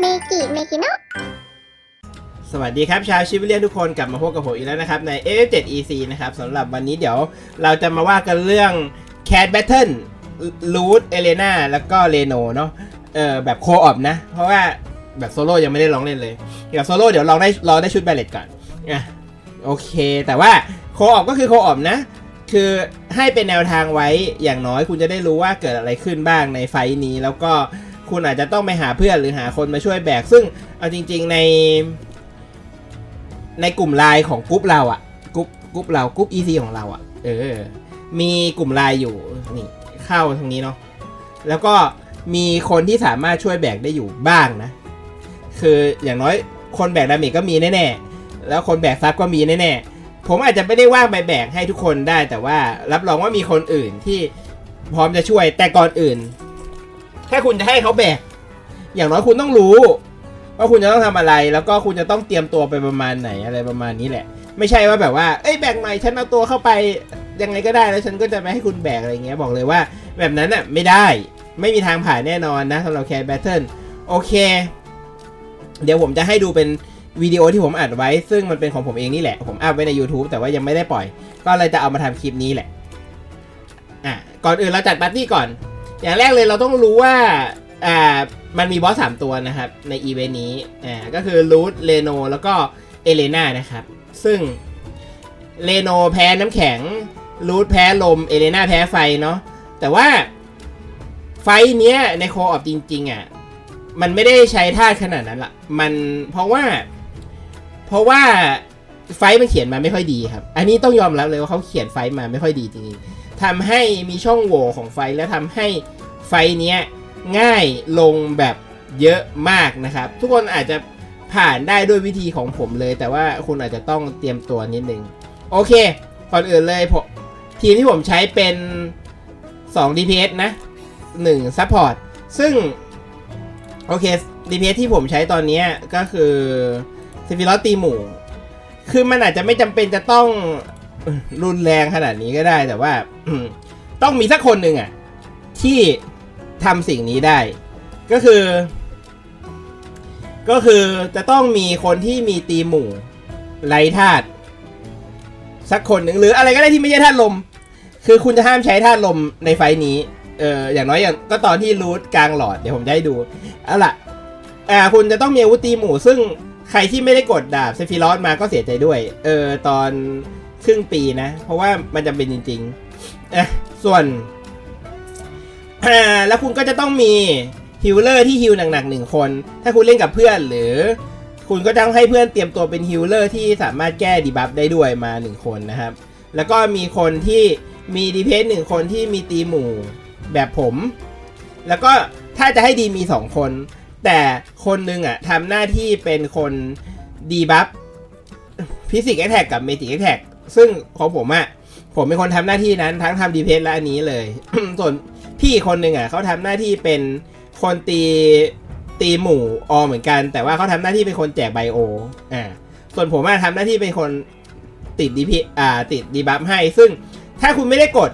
เมกิเมกิโนะสวัสดีครับชาวชิวิเลียนทุกคนกลับมาพบกับผมอีกแล้วนะครับ ใน F7 EC นะครับสำหรับวันนี้เดี๋ยวเราจะมาว่ากันเรื่อง Cat Battle ลูดเอเลนาแล้วก็เลโนเนาะเออแบบโคออปนะ เพราะว่าแบบโซโล่ยังไม่ได้ลองเล่นเลยเกี่ยวกับโซโล่เดี๋ยวลองได้ลองได้ชุดแบลเลตก่อนอะโอเค แต่ว่าโคออปก็คือโคออปนะ คือให้เป็นแนวทางไว้อย่างน้อยคุณจะได้รู้ว่าเกิดอะไรขึ้นบ้างในไฟนี้ แล้วก็คุณอาจจะต้องไปหาเพื่อนหรือหาคนมาช่วยแบก ซึ่งเอาจริง ๆใน ในกลุ่มไลน์ของกรุ๊ปเราอะกรุ๊ปกรุ๊ปเรากรุ๊ป EC ของเราอะเออ มีกลุ่มไลน์อยู่นี่เข้าทางนี้เนาะแล้วก็มีคนที่สามารถช่วยแบกได้อยู่บ้างนะ คืออย่างน้อยคนแบกดาเมจก็มีแน่ๆแล้วคนแบกซับก็มีแน่ๆ ผมอาจจะไม่ได้ว่างไปแบกให้ทุกคนได้ แต่ว่ารับรองว่ามีคนอื่นที่พร้อมจะช่วยแต่ก่อนอื่น ถ้าคุณจะให้เขาแบก อย่างน้อยคุณต้องรู้ ว่าคุณจะต้องทำอะไร แล้วก็คุณจะต้องเตรียมตัวไปประมาณไหนอะไรประมาณนี้แหละ ไม่ใช่ว่าแบบว่าเอ้ยแบกหน่ฉันเอาตัวเข้าไปยังไงก็ได้แล้วฉันก็จะไม่ให้คุณแบกอะไรเงี้ยบอกเลยว่า แบบนั้นอะไม่ได้ไม่มีทางผ่านแน่นอนนะสำหรับแคร์แบทเทิลโอเค เดี๋ยวผมจะให้ดูเป็น วิดีโอที่ผมอัดไว้ ซึ่งมันเป็นของผมเองนี่แหละ ผมอัดไว้ใน YouTube แต่ว่ายังไม่ได้ปล่อย ก็เลยจะเอามาทำคลิปนี้แหละ อะ ก่อนอื่นเราจัดปาร์ตี้ก่อน อย่างแรกเลยเราต้องรู้ว่า อ่า มันมีบอสสามตัวนะครับ ในอีเวนต์นี้ อ่า ก็คือรูทเลโนแล้วก็เอเลนานะครับ ซึ่งเลโนแพ้น้ำแข็งรูทแพ้ลม เอเลนาแพ้ไฟเนาะ แต่ว่าไฟเนี้ยในโคออฟจริง ๆอะ มันไม่ได้ใช้ท่าตุขนาดนั้นละมันเพราะว่า เพราะว่าไฟมันเขียนมาไม่ค่อยดีครับ อันนี้ต้องยอมรับเลยว่าเขาเขียนไฟมาไม่ค่อยดีจริงๆทำให้มีช่องโหว่ของไฟและทำให้ไฟเนี้ยง่ายลงแบบเยอะมากนะครับ ทุกคนอาจจะผ่านได้ด้วยวิธีของผมเลย แต่ว่าคุณอาจจะต้องเตรียมตัวนิดนึง โอเค ก่อนอื่นเลยผมทีมที่ผมใช้เป็น 2 DPS นะ 1 Support ซึ่ง โอเค DPS ที่ผมใช้ตอนนี้ก็คือ เซฟิลอตีหมู่ คือมันอาจจะไม่จำเป็นจะต้องรุนแรงขนาดนี้ก็ได้แต่ว่าต้องมีสักคนหนึ่งอะที่ทำสิ่งนี้ได้ ก็คือ ก็คือจะต้องมีคนที่มีตีหมู่ไรธาตุสักคนหนึ่งหรืออะไรก็ได้ที่ไม่ใช่ธาตุลม คือคุณจะห้ามใช้ธาตุลมในไฟนี้เอออย่างน้อยอย่างก็ตอนที่รูทกลางหลอดเดี๋ยวผมจะให้ดูเอาล่ะอ่าคุณจะต้องมีอาวุธตีหมู่ซึ่ง ใครที่ไม่ได้กดดาบเซฟิรอสมาก็เสียใจด้วย เออตอนครึ่งปีนะ เพราะว่ามันจำเป็นจริงๆเอะส่วนอ่าแล้วคุณก็จะต้องมีฮิลเลอร์ที่ฮิลหนักๆหนึ่งคน ถ้าคุณเล่นกับเพื่อนหรือ คุณก็ต้องให้เพื่อนเตรียมตัวเป็นฮิลเลอร์ที่สามารถแก้ดีบัฟได้ด้วยมาหนึ่งคนนะครับ แล้วก็มีคนที่มีดีเพสหนึ่งคนที่มีตีหมู่แบบผม แล้วก็ถ้าจะให้ดีมีสองคน แต่คนหนึ่งอะทำหน้าที่เป็นคนดีบัฟฟิสิกส์แอคแท็กกับเมจิกแอคแท็กซึ่งของผมอะผมเป็นคนทำหน้าที่นั้นทั้งทำดีเพสและอันนี้เลย ส่วนพี่คนหนึ่งอะเขาทำหน้าที่เป็นคนตีตีหมู่ออเหมือนกัน แต่ว่าเขาทำหน้าที่เป็นคนแจกไบโออ่าส่วนผมอะทำหน้าที่เป็นคนติดดีพีอ่าติดดีบัฟให้ ซึ่งถ้าคุณไม่ได้กด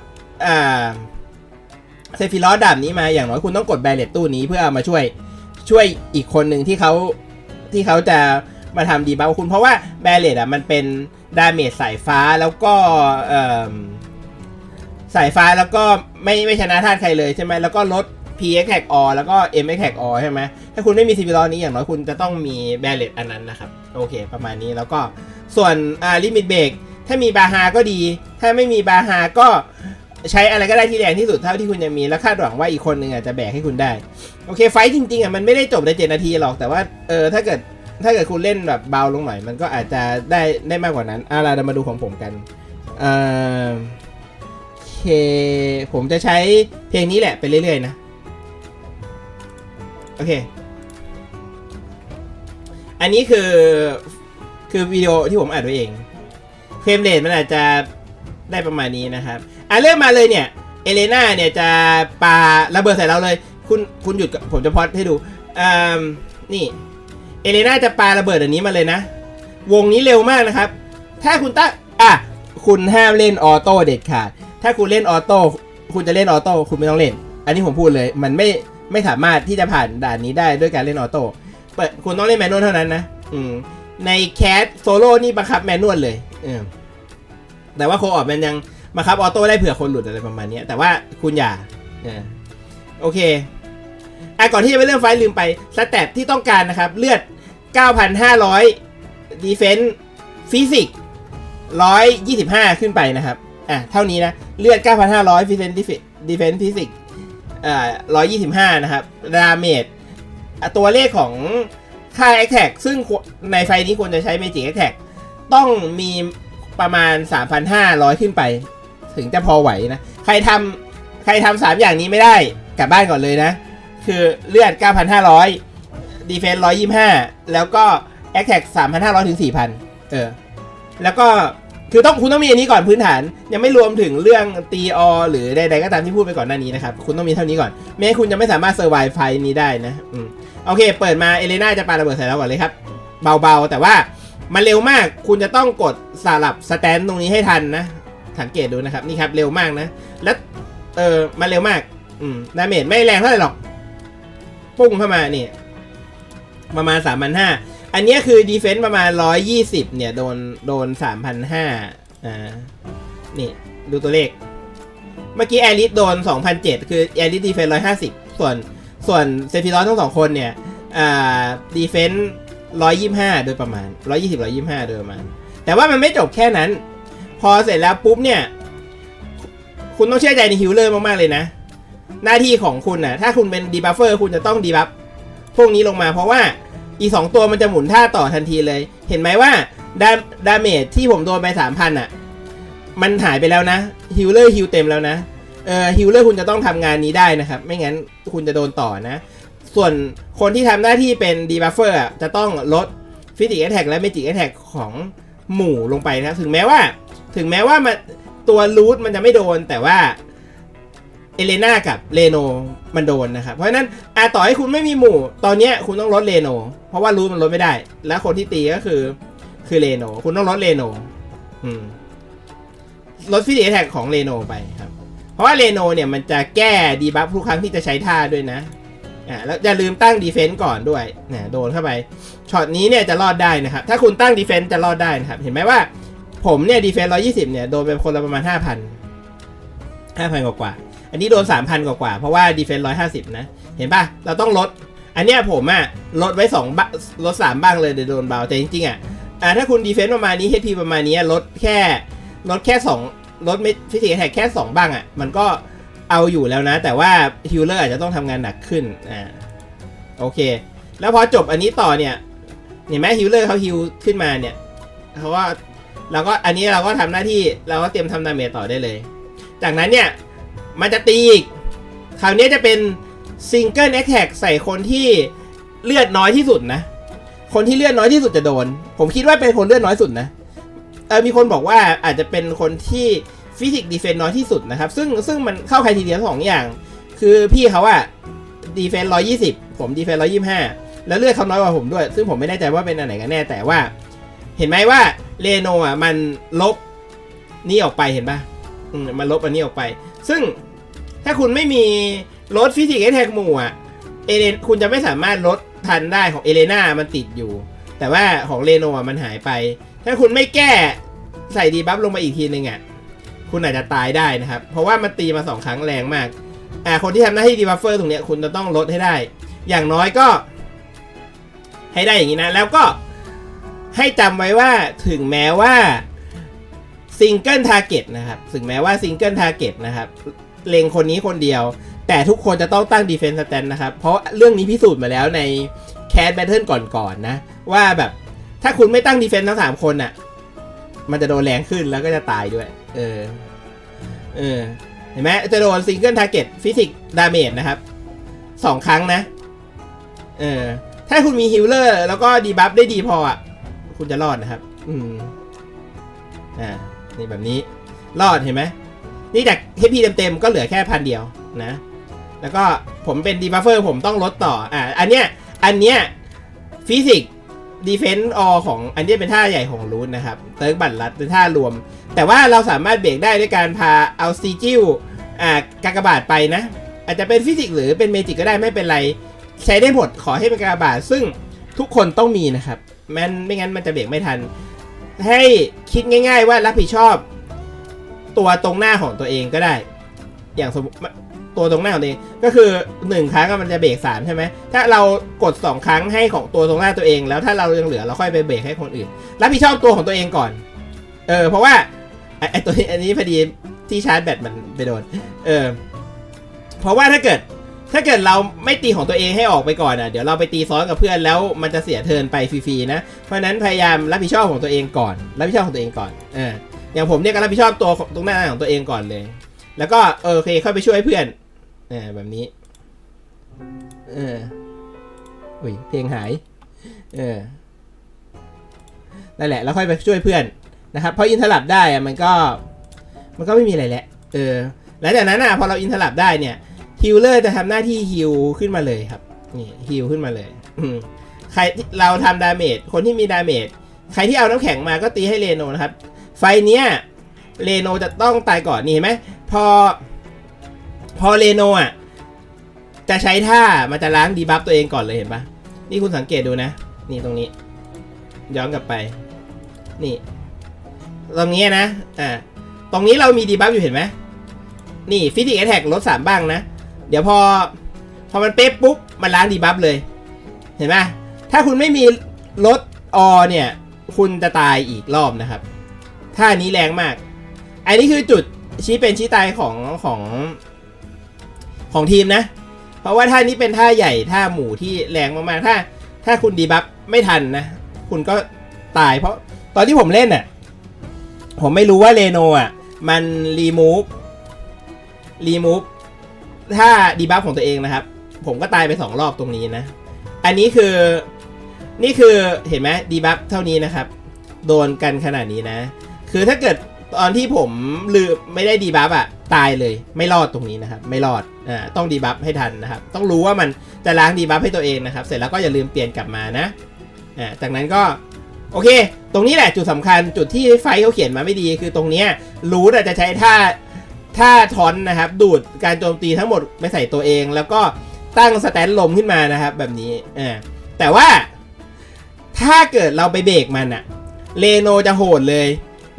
อ่าเซฟิลอสดาบนี้มาอย่างน้อยคุณต้องกดแบรเลตตู้นี้เพื่อเอามาช่วย ช่วยอีกคนหนึ่งที่เขาที่เขาจะมาทำดีบัฟคุณ เพราะว่าแบรเลตอะมันเป็นดาเมจสายฟ้าแล้วก็เอ่อสายฟ้าแล้วก็ไม่ไม่ชนะท่าตุใครเลยใช่ไหมแล้วก็ลด P X Tag O แล้วก็ M X Tag O ใช่ไหมถ้าคุณไม่มีซีฟิลอนี้อย่างน้อยคุณจะต้องมีแบลเลตอันนั้นนะครับ โอเค ประมาณนี้แล้วก็ส่วนอ่าลิมิตเบรกถ้ามีบาฮาก็ดี ถ้าไม่มีบาฮาก็ใช้อะไรก็ได้ที่แรงที่สุดเท่าที่คุณจะมีแล้วคาดหวังว่าอีกคนหนึ่งอาจจะแบกให้คุณได้ โอเคไฟท์จริงๆอะมันไม่ได้จบในเจ็ดนาทีหรอกแต่ว่าเออถ้าเกิดถ้าเกิดคุณเล่นแบบเบาลงหน่อยมันก็อาจจะได้ได้มากกว่านั้นอะเรามาดูของผมกันเออโอเคผมจะใช้เพลงนี้แหละไปเรื่อยๆนะ โอเค อันนี้คือคือวิดีโอที่ผมอัดไว้เองเฟรมเรทมันอาจจะได้ประมาณนี้นะครับ อะเริ่มมาเลยเนี่ย เอเลนาเนี่ยจะปาระเบิดใส่เราเลย คุณคุณหยุดก่อนผมจะพอดให้ดูอ่านี่ เอเลน่าจะปาระเบิดอันนี้มาเลยนะ วงนี้เร็วมากนะครับ ถ้าคุณตั้งอะคุณห้ามเล่นออโต้เด็ดขาด ถ้าคุณเล่นออโต้คุณจะเล่นออโต้คุณไม่ต้องเล่น อันนี้ผมพูดเลย มันไม่ไม่สามารถที่จะผ่านด่านนี้ได้ด้วยการเล่นออโต้เปิดคุณต้องเล่นแมนนวลเท่านั้นนะอืมในแคสโซโล่นี่บังคับแมนนวลเลยเออแต่ว่าโคออปมันยังบังคับออโต้ได้เผื่อคนหลุดอะไรประมาณนี้แต่ว่าคุณอย่าเออโอเค อะก่อนที่จะไปเรื่องไฟลืมไปสแตทที่ต้องการนะครับ เลือด 9,500ดีเฟนส์ฟิสิก125 ขึ้นไปนะครับ อะ เท่านี้นะ เลือด 9,500ฟิเซนดีเฟนฟิสิกอ่า125 นะครับดาเมจอะตัวเลขของค่า a อ t แท็กซึ่งในไฟล์นี้ควรจะใช้เมจิก a อ t แท็กต้องมีประมาณ 3,500 ขึ้นไป ถึงจะพอไหวนะ ใครทำใครทำสามอย่างนี้ไม่ได้กลับบ้านก่อนเลยนะ คือเลือด 9,500 ดีเฟน125 แล้วก็ a อ t แท็ก3,500 ถึง 4,000 เออ แล้วก็คือต้องคุณต้องมีอันนี้ก่อนพื้นฐาน ยังไม่รวมถึงเรื่องตีอหรือใดๆก็ตามที่พูดไปก่อนหน้านี้นะครับ คุณต้องมีเท่านี้ก่อนไม่งั้นคุณจะไม่สามารถเซอร์ไวไฟนี้ได้นะอืมโอเค เปิดมาเอเลน่าจะปาระเบิดใส่เราก่อนเลยครับ เบาๆ แต่ว่ามันเร็วมากคุณจะต้องกดสลับสแตนตรงนี้ให้ทันนะสังเกตดูนะครับนี่ครับเร็วมากนะ แล้วเออมันเร็วมากอืมดาเมจไม่แรงเท่าไหร่หรอก ปุ้งเข้ามานี่ประมาณ 3,500 อันนี้คือดีเฟนต์ประมาณ 120 เนี่ย โดนโดน 3,500 อ่า นี่ ดูตัวเลข เมื่อกี้แอริสโดน 2,007 คือแอริสดีเฟนต์150 ส่วนส่วนเซฟิรอสทั้งสองคนเนี่ย อ่า ดีเฟนต์125 โดยประมาณ 120 125 โดยประมาณ แต่ว่ามันไม่จบแค่นั้น พอเสร็จแล้วปุ๊บเนี่ย คุณต้องเชื่อใจในฮิลเลอร์มาก ๆ เลยนะ หน้าที่ของคุณนะถ้าคุณเป็นดีบัฟเฟอร์คุณจะต้องดีบัฟพวกนี้ลงมาเพราะว่าอีสองตัวมันจะหมุนท่าต่อทันทีเลย เห็นไหมว่าดาดาเมจที่ผมโดนไปสามพันอะ มันหายไปแล้วนะฮิลเลอร์ฮิลเต็มแล้วนะเออฮิลเลอร์คุณจะต้องทำงานนี้ได้นะครับ ไม่งั้นคุณจะโดนต่อนะ ส่วนคนที่ทำหน้าที่เป็นดีบัฟเฟอร์จะต้องลดฟิสิก a อ t แทกและเมจิก a อ t แทกของหมู่ลงไปนะถึงแม้ว่า ถึงแม้ว่ามันตัวรูทมันจะไม่โดนแต่ว่า เอเลนากับเลโนมันโดนนะครับ เพราะฉะนั้นอาต่อให้คุณไม่มีหมู่ ตอนเนี้ยคุณต้องลดเลโนเพราะว่ารูทมันลดไม่ได้ แล้วคนที่ตีก็คือคือเลโนคุณต้องลดเลโนอืมลดฟิสิกแท็กของเลโนไปครับ เพราะว่าเลโนเนี่ยมันจะแก้ดีบัฟทุกครั้งที่จะใช้ท่าด้วยนะอ่าแล้วอย่าลืมตั้งดีเฟนต์ก่อนด้วยนะโดนเข้าไปช็อตนี้เนี่ยจะรอดได้นะครับ ถ้าคุณตั้งดีเฟนต์จะรอดได้นะครับ เห็นไหมว่า ผมเนี่ยดีเฟนต์ร้อยี่สิบเนี่ยโดนไปคนละประมาณห้าพันห้าพันกว่า อันนี้โดน 3,000 กว่ากว่าเพราะว่าดีเฟนต์150นะ เห็นปะเราต้องลด อันเนี้ยผมอะลดไว้2บ้างลด3บ้างเลยเดี๋ยวโดนเบา แต่จริงๆอะอ่าถ้าคุณดีเฟนต์ประมาณนี้ HP ประมาณนี้ลดแค่ลดแค่2ลดไม่ฟิสิกแท็กแค่2บ้างอะมันก็เอาอยู่แล้วนะ แต่ว่าฮิลเลอร์อาจจะต้องทำงานหนักขึ้นอ่าโอเค แล้วพอจบอันนี้ต่อเนี่ยเห็นไหมฮิลเลอร์เขาฮิลขึ้นมาเนี่ยเขาก็เราก็อันนี้เราก็ทำหน้าที่เราก็เตรียมทำดาเมจต่อได้เลย จากนั้นเนี่ย มันจะตีอีกคราวนี้จะเป็นซิงเกิลแอคแท็กใส่คนที่เลือดน้อยที่สุดนะ คนที่เลือดน้อยที่สุดจะโดน ผมคิดว่าเป็นคนเลือดน้อยสุดนะเออมีคนบอกว่าอาจจะเป็นคนที่ฟิสิกส์ดีเฟนน้อยที่สุดนะครับ ซึ่งซึ่งมันเข้าใครทีเดียวสองอย่าง คือพี่เขาอะดีเฟนร้อยยี่สิบผมดีเฟนร้อยยี่ห้าแล้วเลือดเขาน้อยกว่าผมด้วย ซึ่งผมไม่แน่ใจว่าเป็นอันไหนกันแน่แต่ว่า เห็นไหมว่าเรโนอะมันลบนี่ออกไปเห็นปะมันลบอันนี้ออกไป ซึ่ง ถ้าคุณไม่มีลดฟิสิกส์แท็กหมู่อะเอเลนคุณจะไม่สามารถลดทันได้ของเอเลนามันติดอยู่ แต่ว่าของเรโนอะมันหายไป ถ้าคุณไม่แก้ใส่ดีบัฟลงมาอีกทีนึงอะคุณอาจจะตายได้นะครับ เพราะว่ามันตีมาสองครั้งแรงมากอ่าคนที่ทำหน้าที่ดีบัฟเฟอร์ตรงเนี้ยคุณจะต้องลดให้ได้ อย่างน้อยก็ ให้ได้อย่างนี้นะ แล้วก็ให้จำไว้ว่าถึงแม้ว่าซิงเกิลทาร์เก็ตนะครับ ถึงแม้ว่าซิงเกิลทาร์เก็ตนะครับ เลงคนนี้คนเดียว แต่ทุกคนจะต้องตั้ง Defense Stand นะครับ เพราะเรื่องนี้พิสูจน์มาแล้วในแคสแบทเทิลก่อนๆนะว่าแบบถ้าคุณไม่ตั้ง Defense ทั้ง3คนน่ะ มันจะโดนแรงขึ้นแล้วก็จะตายด้วย เออ เออ เห็นไหมจะโดนซิงเกิลทาร์เก็ตฟิสิกดาเมจนะครับสองครั้งนะ เออ ถ้าคุณมีฮิลเลอร์แล้วก็ดีบัฟได้ดีพออะ คุณจะรอดนะครับ อืม อ่า นี่แบบนี้ รอดเห็นไหม นี่จาก HP เต็มๆก็เหลือแค่พันเดียวนะ แล้วก็ผมเป็นดีบัฟเฟอร์ผมต้องลดต่อ อ่า อันเนี้ย อันเนี้ยฟิสิกดีเฟนต์อของอันนี้เป็นท่าใหญ่ของรูทนะครับเติร์กบัตรลัดเป็นท่ารวม แต่ว่าเราสามารถเบรกได้ด้วยการพาเอาซีจิวอ่ากากบาทไปนะ อาจจะเป็นฟิสิกส์หรือเป็นเมจิกก็ได้ไม่เป็นไร ใช้ได้หมดขอให้เป็นกากบาท ซึ่งทุกคนต้องมีนะครับมันไม่งั้นมันจะเบรกไม่ทัน ให้คิดง่าย ๆ ว่ารับผิดชอบ ตัวตรงหน้าของตัวเองก็ได้ อย่างสมมติตัวตรงหน้าของตัวเองก็คือหนึ่งครั้งมันจะเบรกสามใช่ไหมถ้าเรากดสองครั้งให้ของตัวตรงหน้าตัวเอง แล้วถ้าเรายังเหลือเราค่อยไปเบรกให้คนอื่นรับผิดชอบตัวของตัวเองก่อน เออเพราะว่าไอ้ตัวนี้อันนี้พอดีที่ชาร์จแบตมันไปโดน เออ เพราะว่าถ้าเกิดถ้าเกิดเราไม่ตีของตัวเองให้ออกไปก่อนอะ เดี๋ยวเราไปตีซ้อนกับเพื่อนแล้วมันจะเสียเทินไปฟรีๆนะ เพราะฉะนั้นพยายามรับผิดชอบของตัวเองก่อน รับผิดชอบของตัวเองก่อน เออ อย่างผมเนี่ยก็รับผิดชอบตัวของตรงหน้าของตัวเองก่อนเลย แล้วก็เออโอเคค่อยไปช่วยเพื่อนอแบบนี้ เอออุ้ยเพลงหาย เออนั่นแหละแล้วค่อยไปช่วยเพื่อนนะครับ เพราะอินทลับได้อะมันก็ มันก็ไม่มีอะไรแหละ เออหลังจากนั้นอะพอเราอินทลับได้เนี่ยฮิลเลอร์จะทำหน้าที่ฮิลขึ้นมาเลยครับนี่ฮิลขึ้นมาเลยใครเราทำดาเมจคนที่มีดาเมจใครที่เอาน้ำแข็งมาก็ตีให้เรโนนะครับ ไฟเนี้ยเรโนจะต้องตายก่อนนี่เห็นไหมพอ พอเรโนอะ จะใช้ท่ามันจะล้างดีบัฟตัวเองก่อนเลยเห็นปะนี่คุณสังเกตดูนะ นี่ตรงนี้ ย้อนกลับไป นี่ ตรงนี้นะอ่าตรงนี้เรามีดีบัฟอยู่เห็นไหมนี่ฟิสิกแอทแทกลดสามบ้างนะ เดี๋ยวพอ พอมันเป๊ะปุ๊บ มันล้างดีบัฟเลย เห็นไหมถ้าคุณไม่มีลดอเนี่ย คุณจะตายอีกรอบนะครับ ท่านี้แรงมาก อันนี้คือจุดชี้เป็นชี้ตายของของของทีมนะ เพราะว่าท่านี้เป็นท่าใหญ่ท่าหมู่ที่แรงมากๆ ถ้า ถ้าคุณดีบัฟไม่ทันนะ คุณก็ตายเพราะตอนที่ผมเล่นน่ะ ผมไม่รู้ว่าเรโนอะ มันรีมูฟรีมูฟถ้าดีบัฟของตัวเองนะครับ ผมก็ตายไปสองรอบตรงนี้นะ อันนี้คือนี่คือเห็นไหมดีบัฟเท่านี้นะครับ โดนกันขนาดนี้นะ คือถ้าเกิดตอนที่ผมลืมไม่ได้ดีบัฟอะตายเลยไม่รอดตรงนี้นะครับ ไม่รอดอ่าต้องดีบัฟให้ทันนะครับ ต้องรู้ว่ามันจะล้างดีบัฟให้ตัวเองนะครับ เสร็จแล้วก็อย่าลืมเปลี่ยนกลับมานะอ่าจากนั้นก็โอเค ตรงนี้แหละจุดสำคัญจุดที่ไฟเขาเขียนมาไม่ดี คือตรงเนี้ยรูทอาจจะใช้ท่าท่าทอนนะครับ ดูดการโจมตีทั้งหมดไปใส่ตัวเอง แล้วก็ตั้งสแตนลมขึ้นมานะครับ แบบนี้อ่าแต่ว่าถ้าเกิดเราไปเบรกมันอะเรโนจะโหดเลย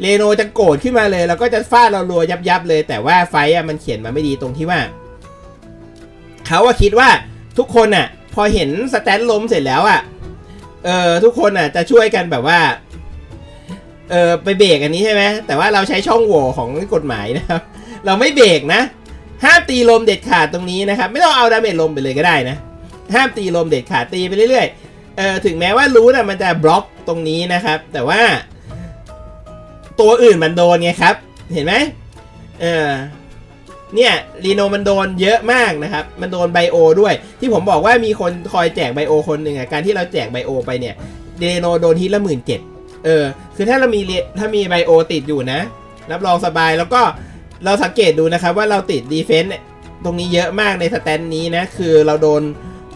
เรโนจะโกรธขึ้นมาเลย แล้วก็จะฟาดเรารัวยับยับเลย แต่ว่าไฟอะมันเขียนมาไม่ดีตรงที่ว่าเขาอะคิดว่าทุกคนอะพอเห็นสแตนล้มเสร็จแล้วอะเออทุกคนอะจะช่วยกันแบบว่าเออไปเบรกอันนี้ใช่ไหมแต่ว่าเราใช้ช่องโหว่ของกฎหมายนะครับ เราไม่เบรกนะห้ามตีลมเด็ดขาดตรงนี้นะครับ ไม่ต้องเอาดาเมจลมไปเลยก็ได้นะห้ามตีลมเด็ดขาดตีไปเรื่อยๆเออถึงแม้ว่ารู้นะมันจะบล็อกตรงนี้นะครับ แต่ว่า ตัวอื่นมันโดนไงครับ เห็นไหมเออเนี่ยรีโนมันโดนเยอะมากนะครับ มันโดนไบโอด้วย ที่ผมบอกว่ามีคนคอยแจกไบโอคนหนึ่งอะ การที่เราแจกไบโอไปเนี่ยเรโนโดนทีละหมื่นเจ็ดเออ คือถ้าเรามีถ้ามีไบโอติดอยู่นะ รับรองสบายแล้วก็เราสังเกตดูนะครับว่าเราติดดีเฟนต์ตรงนี้เยอะมากในสแตนนี้นะ คือเราโดน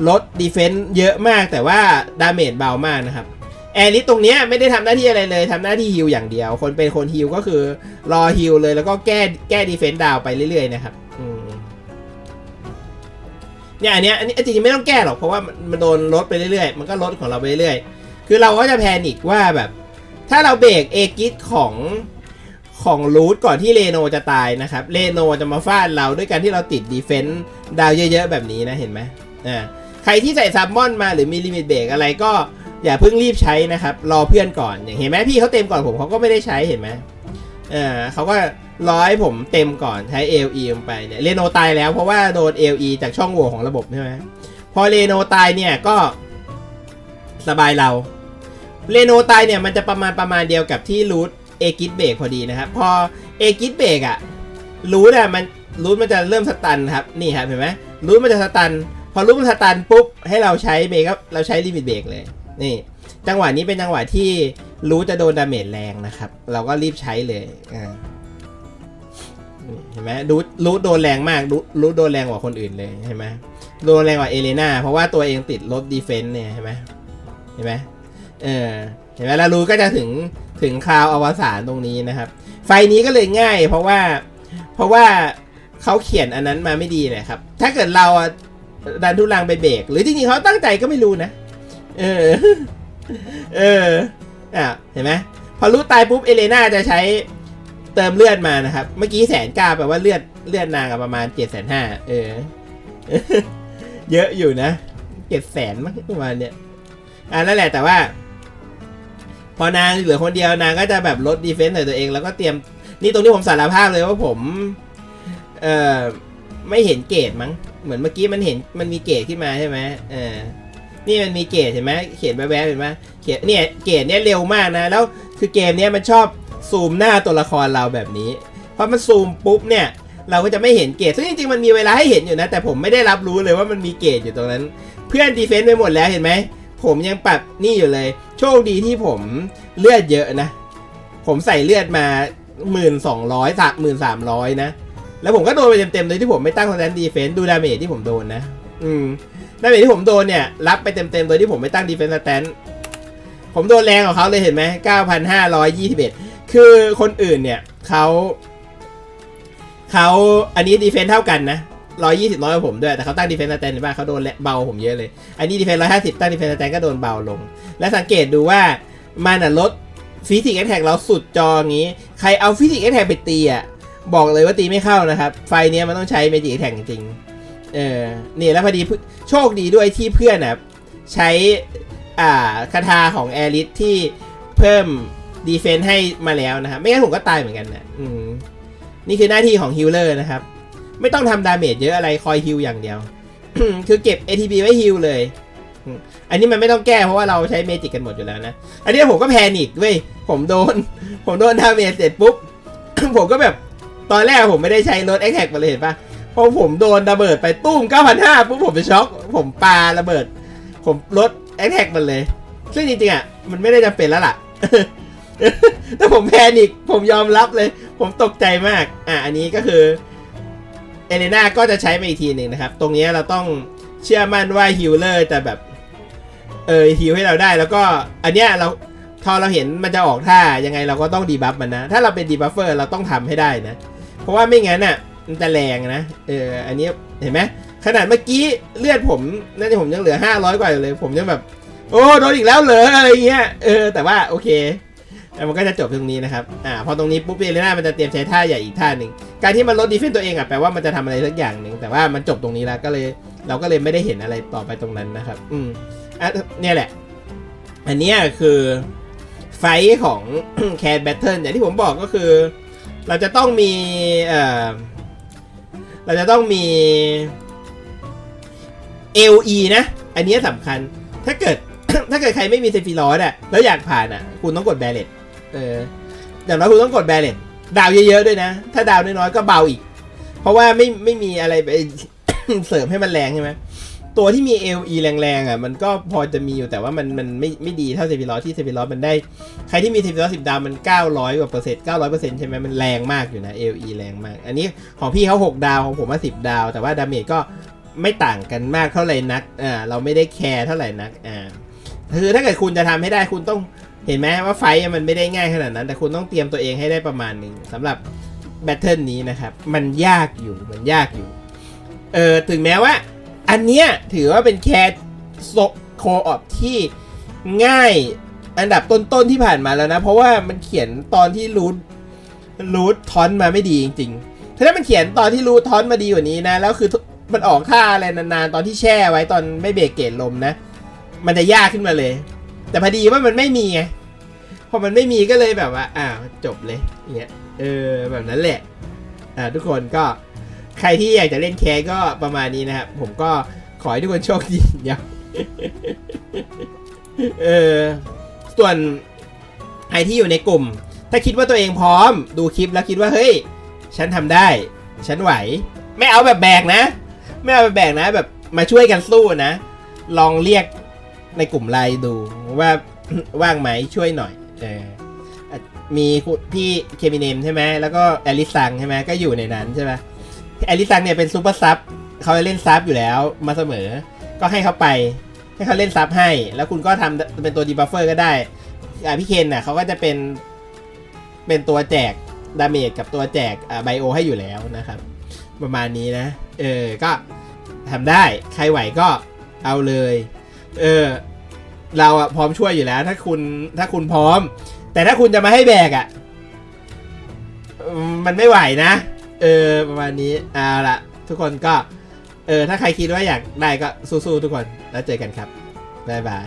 ลดดีเฟนต์เยอะมากแต่ว่าดาเมจเบามากนะครับ แอริสตรงเนี้ยไม่ได้ทำหน้าที่อะไรเลยทำหน้าที่ฮิลอย่างเดียว คนเป็นคนฮิลก็คือรอฮิลเลยแล้วก็แก้แก้ดีเฟนต์ดาวไปเรื่อยๆนะครับเนี่ยอันเนี้ยอันนี้จริงๆไม่ต้องแก้หรอกเพราะว่ามันโดนลดไปเรื่อยๆ มันก็ลดของเราไปเรื่อยๆ คือเราก็จะแพนิกว่าแบบ ถ้าเราเบรกเอกิสของของรูทก่อนที่เรโนจะตายนะครับเรโนจะมาฟาดเราด้วยการที่เราติดดีเฟนต์ดาวเยอะๆ แบบนี้นะเห็นไหมอ่าใครที่ใส่ซัมมอนมาหรือมีลิมิตเบรกอะไรก็ อย่าเพิ่งรีบใช้นะครับ รอเพื่อนก่อนอย่างเห็นไหมพี่เขาเต็มก่อนผมเขาก็ไม่ได้ใช้เห็นไหมเออเขาก็รอให้ผมเต็มก่อนใช้ LE ลงไปเนี่ยเรโนตายแล้วเพราะว่าโดน LE จากช่องโหว่ของระบบใช่ไหมพอเรโนตายเนี่ยก็สบายเราเรโนตายเนี่ยมันจะประมาณประมาณเดียวกับที่รูทเอกิสเบรกพอดีนะครับ พอเอกิสเบรกอะรูทอะมันรูทมันจะเริ่มสตันครับนี่ครับเห็นไหมรูทมันจะสตัน พอรูทมันสตันปุ๊บให้เราใช้เบรกเราใช้ลิมิตเบรกเลย นี่จังหวะนี้เป็นจังหวะที่รู้จะโดนดาเมจแรงนะครับ เราก็รีบใช้เลยอ่าเห็นไหมรู้รู้โดนแรงมากรู้รู้โดนแรงกว่าคนอื่นเลยเห็นไหมโดนแรงกว่าเอเลนาเพราะว่าตัวเองติดลดดีเฟนต์เนี่ยเห็นไหมเห็นไหมเออเห็นไหมเรารู้ก็จะถึงถึงคราวอวสานตรงนี้นะครับ ไฟนี้ก็เลยง่าย เพราะว่าเพราะว่าเขาเขียนอันนั้นมาไม่ดีเลยครับ ถ้าเกิดเราดันทุลังไปเบรกหรือจริงๆเขาตั้งใจก็ไม่รู้นะ เออ เออ อะ เห็นไหมพอรู้ตายปุ๊บเอเลน่าจะใช้เติมเลือดมานะครับ เมื่อกี้แสนเก้าแปลว่าเลือดเลือดนางประมาณเจ็ดแสนห้าเออ เยอะอยู่นะเจ็ดแสนมั้งประมาณเนี้ยอะนั่นแหละแต่ว่า พอนางเหลือคนเดียวนางก็จะแบบลดดีเฟนต์ใส่ตัวเองแล้วก็เตรียม นี่ตรงนี้ผมสารภาพเลยว่าผม เอ่อไม่เห็นเกรดมั้งเหมือนเมื่อกี้มันเห็นมันมีเกรดขึ้นมาใช่ไหมเออ นี่มันมีเกรดเห็นไหมเขียนแวบๆเห็นไหมเขียนเนี่ยเกรดเนี่ยเร็วมากนะ แล้วคือเกมเนี้ยมันชอบซูมหน้าตัวละครเราแบบนี้พอมันซูมปุ๊บเนี่ยเราก็จะไม่เห็นเกรดซึ่งจริงๆมันมีเวลาให้เห็นอยู่นะ แต่ผมไม่ได้รับรู้เลยว่ามันมีเกรดอยู่ตรงนั้น เพื่อนดีเฟนต์ไปหมดแล้วเห็นไหม ผมยังปรับนี่อยู่เลย โชคดีที่ผมเลือดเยอะนะ ผมใส่เลือดมาหมื่นสองร้อยสามหมื่นสามร้อยนะ แล้วผมก็โดนไปเต็มๆเลยที่ผมไม่ตั้งสแตนดีเฟนต์ดูดาเมจที่ผมโดนนะ อืม ดาเมจที่ผมโดนเนี่ย รับไปเต็มๆ โดยที่ผมไม่ตั้งดีเฟนต์สแตนผมโดนแรงกว่าเขาเลยเห็นไหม 9,521 คือคนอื่นเนี่ยเขาเขาอันนี้ดีเฟนต์เท่ากันนะ 120น้อยกว่าผมด้วย แต่เขาตั้งดีเฟนต์สแตนเห็นป่ะเขาโดนเบาผมเยอะเลย อันนี้ดีเฟนต์150 ตั้งดีเฟนต์สแตนก็โดนเบาลง และสังเกตดูว่ามันลดฟิสิกส์แอคแท็กเราสุดจออย่างนี้ ใครเอาฟิสิกส์แอคแท็กไปตีอะบอกเลยว่าตีไม่เข้านะครับ ไฟเนี้ยมันต้องใช้เมจิแอคแท็กจริงๆ เออ นี่แล้วพอดีโชคดีด้วยที่เพื่อนนะใช้ อ่าคาถาของแอริสที่เพิ่มดีเฟนต์ให้มาแล้วนะครับ ไม่งั้นผมก็ตายเหมือนกันนะอืมนี่คือหน้าที่ของฮิลเลอร์นะครับ ไม่ต้องทำดาเมจเยอะอะไรคอยฮิลอย่างเดียว คือเก็บ ATB ไว้ฮิลเลย อันนี้มันไม่ต้องแก้เพราะว่าเราใช้เมจิกกันหมดอยู่แล้วนะ อันนี้ผมก็แพนิกเว้ย ผมโดน ผมโดนดาเมจเสร็จปุ๊บ ผมก็แบบ ตอนแรกผมไม่ได้ใช้รถแอคแท็กมาเลยเห็นปะ พอผมโดนระเบิดไปตุ้ม9,500ปุ๊บผมไปช็อก ผมปาระเบิด ผมลดแอคแท็กมันเลย ซึ่งจริงๆอะมันไม่ได้จำเป็นแล้วล่ะแต่ผมแพนิกผมยอมรับเลย ผมตกใจมาก อะอันนี้ก็คือเอเลนาก็จะใช้มาอีกทีหนึ่งนะครับ ตรงนี้เราต้องเชื่อมั่นว่าฮิลเลอร์จะแบบเออฮิลให้เราได้แล้วก็อันเนี้ยเราพอเราเห็นมันจะออกท่ายังไงเราก็ต้องดีบัฟมันนะ ถ้าเราเป็นดีบัฟเฟอร์เราต้องทำให้ได้นะ เพราะว่าไม่งั้นอะ มันจะแรงนะ เออ อันนี้เห็นไหมขนาดเมื่อกี้เลือดผมน่าจะผมยังเหลือ 500 กว่าอยู่เลย ผมยังแบบ โอ้โดนอีกแล้วเหรออะไรเงี้ย เออ แต่ว่าโอเคแต่มันก็จะจบตรงนี้นะครับ อ่า พอตรงนี้ปุ๊บเอเลน่ามันจะเตรียมใช้ท่าใหญ่อีกท่าหนึ่ง การที่มันลดดีเฟนตัวเองอะแปลว่ามันจะทำอะไรสักอย่างหนึ่ง แต่ว่ามันจบตรงนี้แล้วก็เลย เราก็เลยไม่ได้เห็นอะไรต่อไปตรงนั้นนะครับ อืม อะเนี่ยแหละ อันนี้คือไฟของแค t แบทเทิลอย่างที่ผมบอกก็คือ เราจะต้องมี เอ่อ เราจะต้องมี LE นะ อันนี้สำคัญ ถ้าเกิด ถ้าเกิดใครไม่มีเซฟิลอสอะแล้วอยากผ่านอะคุณต้องกดแบลเลตเอออย่างน้อยคุณต้องกดแบลเลตดาวเยอะๆด้วยนะ ถ้าดาวน้อยๆก็เบาอีก เพราะว่าไม่ไม่มีอะไรไปเสริมให้มันแรงใช่ไหม ตัวที่มี LE แรงๆอะมันก็พอจะมีอยู่แต่ว่ามันมันไม่ไม่ดีเท่าเซฟิลอสที่เซฟิลอสมันได้ ใครที่มีเซฟิลอสสิบดาวมัน 900กว่าเปอร์เซ็นต์900เปอร์เซ็นต์ใช่ไหมมันแรงมากอยู่นะ LE แรงมาก อันนี้ของพี่เขา6 ดาวของผมว่า10ดาว แต่ว่าดาเมจก็ไม่ต่างกันมากเท่าไหร่นักอ่าเราไม่ได้แคร์เท่าไหร่นักอ่าคือถ้าเกิดคุณจะทำให้ได้คุณต้องเห็นไหมว่าไฟมันไม่ได้ง่ายขนาดนั้น แต่คุณต้องเตรียมตัวเองให้ได้ประมาณหนึ่งสำหรับแบทเทิลนี้นะครับมันยากอยู่มันยากอยู่เออถึงแม้ว่า อันเนี้ยถือว่าเป็นแคสโคออปที่ง่ายอันดับต้นๆที่ผ่านมาแล้วนะ เพราะว่ามันเขียนตอนที่รูทรูททอนมาไม่ดีจริงๆถ้ามันเขียนตอนที่รูททอนมาดีกว่านี้นะ แล้วคือมันออกท่าอะไรนานๆ ตอนที่แช่ไว้ตอนไม่เบรกเกตลมนะ มันจะยากขึ้นมาเลย แต่พอดีว่ามันไม่มีไงพอมันไม่มีก็เลยแบบว่าอ้าวจบเลยอย่างเงี้ยเออแบบนั้นแหละอ่าทุกคนก็ ใครที่อยากจะเล่นแคสก็ประมาณนี้นะครับ ผมก็ขอให้ทุกคนโชคดีเดี๋ยวเออส่วนใครที่อยู่ในกลุ่ม ถ้าคิดว่าตัวเองพร้อม ดูคลิปแล้วคิดว่าเฮ้ย ฉันทำได้ ฉันไหว ไม่เอาแบบแบกนะ ไม่เอาแบบแบกนะ แบบมาช่วยกันสู้นะ ลองเรียกในกลุ่มไลน์ดูว่าว่างไหมช่วยหน่อยเออมีพี่เคมิเนมใช่ไหมแล้วก็แอลิซังใช่ไหมก็อยู่ในนั้นใช่ไหม แอลิซังเนี่ยเป็นซูเปอร์ซับเขาเล่นซับอยู่แล้วมาเสมอ ก็ให้เขาไป ให้เขาเล่นซับให้ แล้วคุณก็ทำเป็นตัวดีบัฟเฟอร์ก็ได้อ่าพี่เคนน่ะเขาก็จะเป็นเป็นตัวแจกดาเมจกับตัวแจกอ่าไบโอให้อยู่แล้วนะครับ ประมาณนี้นะ เออ ก็ทำได้ใครไหวก็เอาเลย เออ เราอะพร้อมช่วยอยู่แล้ว ถ้าคุณถ้าคุณพร้อม แต่ถ้าคุณจะมาให้แบกอะมันไม่ไหวนะ เออประมาณนี้เอาละทุกคนก็ เออถ้าใครคิดว่าอยากได้ก็สู้ๆทุกคนแล้วเจอกันครับบ๊ายบาย